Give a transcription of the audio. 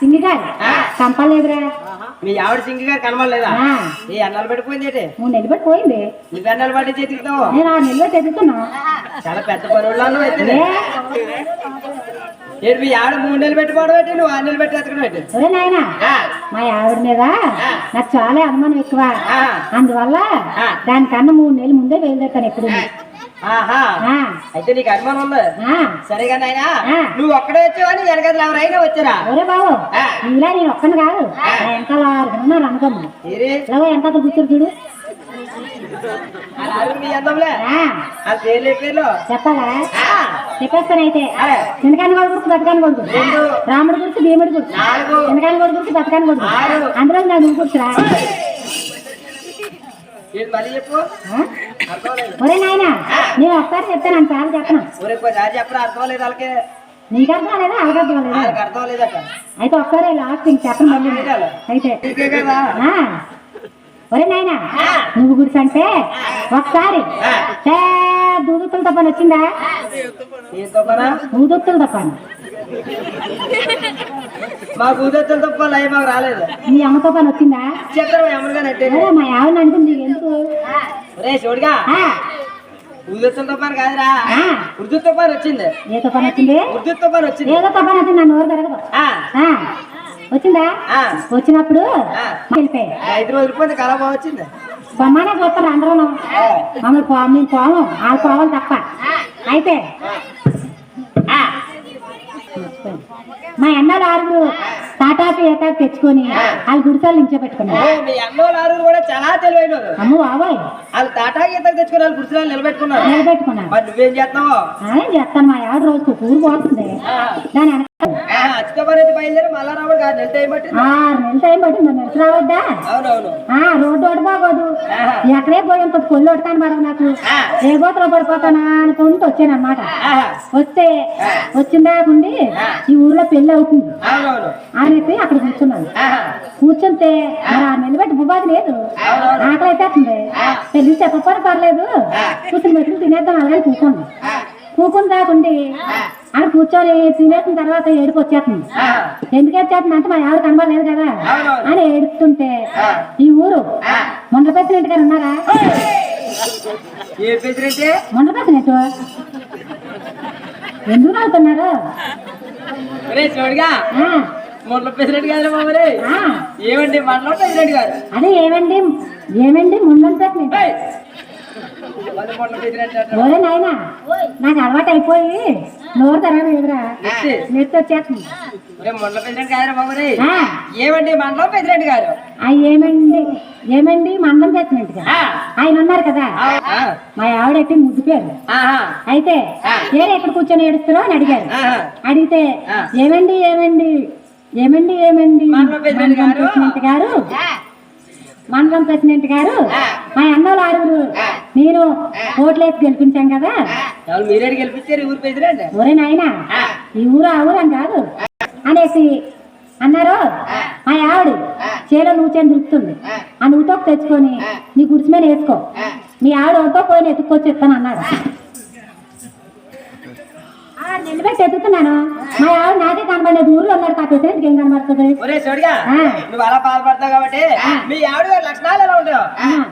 సింగి గారు చంపలేదురా. మీ ఆవిడ సింగి గారు కనబడలేదా? ఆ, ఈ అన్నాలు పడిపోయింది ఏంటి? మూడు నెలలు నువ్వు అన్నాలు చేతికితావు నేను ఆరు నెలలు ఎదుగుతున్నా చాలా పెద్ద అయితే ఏంటి మీ ఆవిడ మూడు నెలలు పెట్టుకోవడం ఏంటి? నువ్వు ఆరు నెలలు పెట్టి నాయనా ఆ, మా ఆవిడ మీద నాకు చాలా అనుమానం ఎక్కువ. ఆ, అందువల్ల ఆ. దానికన్నా మూడు నెలలు ముందే బయలుదేరుతాను ఎప్పుడు. ఆ, అయితే నీకు అనుమానం ఉంది? ఆ. సరేగా నాయనా. ఆ. నువ్వు ఒక్కడే వచ్చావని వెనకది ఎవరైనా వచ్చారా? ఒరే బాబు. ఇలా నేను ఒక్కను కాదు. నా వెనకాల ఆరుగురు ఉన్నారు అనుకోము వెనకాల కూర్చోరు చూడు. చెప్పాలా? చెప్పేస్తానైతే. గురించి బతకాని కొడుకు. రాముడు గురించి భీముడు గురించి వాడు గురించి బతకాని కొడుకు. అందులో నా నువ్వు ఏంటి మళ్ళీ చెప్పు? ఒరే నాయన నేను ఒకసారి చెప్తాను అంత చెప్పను? కొద్దిసారి చెప్పరా అర్థం లేదు వాళ్ళకి. నీకు అర్థం లేదా అలాగే అర్థం లేదా వాళ్ళకి అర్థం లేదట అయితే ఒకసారి లాస్ట్ ఇంక చెప్పను మళ్ళీ. అయితే. ఒరే నాయన నువ్వు గుడిసి అంటే ఒకసారి దూదుతులతో పని వచ్చిందా? ఏంతో పనా ఊదుతులతో పని మా కూతురు తప్ప మాకు రాలేదు. నీ అమ్మతో పని వచ్చిందా? ఒరే మా ఆవిడ అనుకుంది ఎందుకు? రే చూడుగా ఉర్దూ తుఫాన్ కాదురా. ఆ, ఉర్దూ తుఫాన్ వచ్చింది. ఏదో పని వచ్చింది? ఉర్దూ తుఫాన్ వచ్చింది. ఏదో పని వచ్చింది జరగదు ఆ, ఆ, వచ్చిందా? వచ్చినప్పుడు ఐదు రోజులు కళ బాగా వచ్చింది. బొమ్మనే చూస్తారు అందరూ. మమ్మల్ని మేము పోము. వాళ్ళు పోవాలి తప్ప. అయితే మా ఎన్నోళ్ళు ఆరుగురు. తాటాకు ఏటాకు తెచ్చుకొని వాళ్ళు గుడిసాలు పెట్టుకున్నారు మీ అన్నోళ్ళు ఆరుగురు కూడా చాలా తెలివైన. అమ్మ బాబాయ్. వాళ్ళు తాటా గీత తెచ్చుకుని వాళ్ళు గుడిసెలు నిలబెట్టుకున్నారు. నిలబెట్టుకున్నారు. మరి నువ్వేం చేస్తున్నావు? ఏం చేస్తాను? మా ఆవిడ రోజు ఊరు పోతుంది. దాని రోడ్డు ఒకటి బాగోదు. ఎక్కడే పోయి ఇంకొక కొల్లు ఒకటాను పడవు నాకు. ఏ గోత్రం పడిపోతానా అనుకుంటూ వచ్చాను అనమాట. వస్తే వచ్చిందా ఉండి ఈ ఊర్లో పెళ్ళి అవుతుంది. అనేసి అక్కడ కూర్చున్నాను. కూర్చుంటే నిలబెట్టి బుబాది లేదు. ఆకలి అయిపోతుంది పెళ్ళి చెప్పకపోతే పర్లేదు. కూర్చుని మెట్లు తినేద్దాం అలాగే కూర్చోండి కూకుని కాకుండి ఆడ కూర్చొని తినేసిన తర్వాత ఏడుపు వచ్చేస్తుంది. ఎందుకు వచ్చేస్తుంది అంటే మా ఆవిడ కనబడలేదు కదా. అని ఏడుస్తుంటే ఆ. ఈ ఊరు మొండ ప్రెసిడెంట్ గారు ఉన్నారా? మొండ ప్రెసిడెంట్? ఎందుకు నవ్వుతున్నారు? ప్రెసిడెంట్ గారు ఏమండి మనలో ప్రెసిడెంట్ గారు? అదే ఏమండి ఏమండి ముందు నాయనా నాకు అలవాటు అయిపోయి నోరు తెరవదు ఎదురా. నెత్తి. వచ్చేస్తుంది. ప్రెసిడెంట్ గారు ఆ, ఏమండి మనలో ప్రెసిడెంట్ గారు? ఏమండి? ఏమండి? మందం ప్రెసిడెంట్ గారు ఆ. ఆయన ఉన్నారు కదా. మా ఆవిడైతే ముద్దు పేరు. అయితే ఏరే ఎక్కడ కూర్చొని ఏడుస్తున్నావు అని అడిగారు. అడిగితే. ఏమండి ఏమండి? ఏమండి ఏమండి? మండలం ప్రెసిడెంట్ మండలం గారు. మండలం ప్రెసిడెంట్ గారు. మా అన్నోళ్ళు ఆరుగురు. నేను ఓట్లేసి గెలిపించాం కదా? మీరే గెలిపించారు? ఊరు ఒరే నాయనా? ఆ. ఈ ఊరు ఆ ఊరు అని కాదు. అనేసి అన్నారు. మా ఆవిడ చేలో నూచేని దొరుకుతుంది ఆ. నూతోకి తెచ్చుకొని నీ గుడిసి మీద వేసుకో. మీ ఆవిడ ఒకటో పోయిన ఎత్తుక్కొచ్చి ఇస్తాను అన్నారు ఆ, నిలబెట్టి ఎత్తుతున్నాను. మా ఆవిడ నాకే కనబడలేదు. ఊర్లో ఉన్నాడు కాకపోతే ప్రెసిడెంట్కి ఏం కనబడుతుంది? ఆ. నువ్వు అలా బాధపడతావు కాబట్టి మీ ఆవిడ లక్షణాలు ఎలా ఆ, ఊరు